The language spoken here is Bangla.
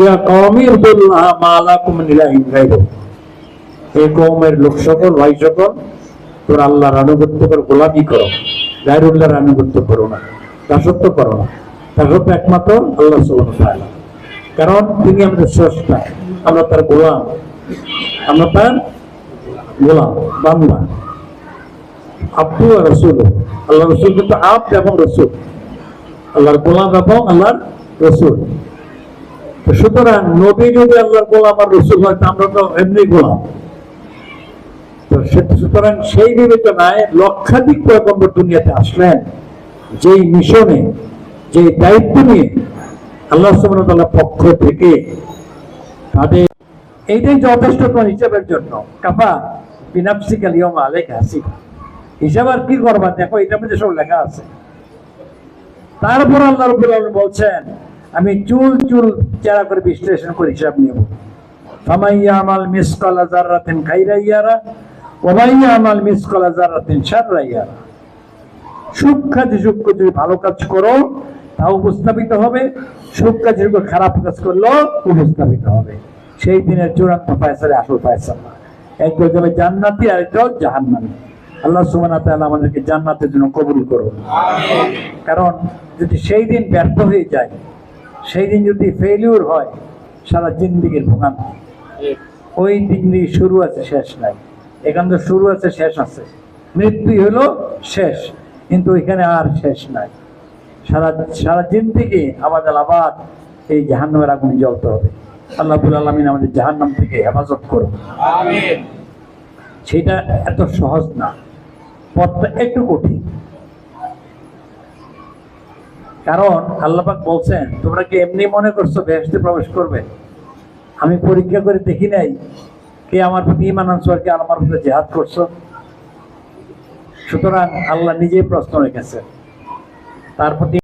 ইয়া কওমি উবুদুল্লাহ মা লাকুম মিন ইলাহিন গায়রু। লোক সকল, ভাই সকল, তোর আল্লাহর আনুগত্য গোলামি করো। গায়রুল্লাহর আনুগত্য করো না, দাসত্ব করো না। দাসত্ব একমাত্র আল্লাহ তাআলা। কারণ তিনি আমাদের স্রষ্টা, আমরা তার গোলাম। আমরা তার গোলাম বাংলা আব্দু আর রসুল আল্লাহ রসুল কিন্তু আব এবং রসুল। আল্লাহর গোলাম এবং আল্লাহর রসুল। সুতরাং নবী যদি আল্লাহর গোলাম আর রসুল হয়, তা আমরা তো এমনি গোলাম। সুতরাং সেই বিবেচনায় লক্ষাধিক পয়গম্বর দুনিয়াতে আসলেন, যেই মিশনে যে দায়িত্ব নিয়ে আল্লাহ সুবহানাহু পক্ষ থেকে তাদের এইটাই যথেষ্ট হিসাবের জন্য। কাফা বিনাপসিকাল ইয়ম আলেকা হাসিবা। হিসাব আর কি করবা? দেখো, এটার মধ্যে সব লেখা আছে। তারপর আল্লাহ আলামিন বলছেন আমি চুল চুল চেরা করে বিশ্লেষণ করে হিসাব নেব। ফামাইয়া আমাল মিসকালা জাররাতিন খাইরা ইয়ারা ওমাইয়া আমাল মিসকালা সূক্ষ্ম যদি ভালো কাজ করো তা উপস্থাপিত হবে। সূক্ষ্ম খারাপ কাজ করলেও উপস্থাপিত হবে। সেই দিনের চূড়ান্ত ফয়সালে আসল এক যাবে জান্নাতি আর একটা জাহান্নামি। আল্লাহ তাআলা আমাদেরকে জান্নাতের জন্য কবুল করুন। কারণ যদি সেই দিন ব্যর্থ হয়ে যায় সেই দিন যদি ফেলিউর হয় সারা জিন্দিগির ভোগান্তি। ওই জিন্দিগি শুরু আছে শেষ নাই। এখান তো শুরু আছে শেষ আছে। মৃত্যু হলো শেষ কিন্তু এখানে আর শেষ নাই। সারা সারা জিন্দিগি আমাদের আবার এই জাহান্নামের আগুন জ্বলতে হবে। আল্লাহ আলমিন আমাদের জাহান্নাম থেকে হেফাজত করুন। সেটা এত সহজ না। পথটা একটু কঠিন। কারণ আল্লাপাক বলছেন, তোমরা কি এমনি মনে করছ বেহস্তে প্রবেশ করবে? আমি পরীক্ষা করে দেখি নাই কে আমার প্রতি ইমান আনছো কে আমার প্রতি জেহাদ করছ। সুতরাং আল্লাহ নিজেই প্রশ্ন রেখেছে। তার প্রতি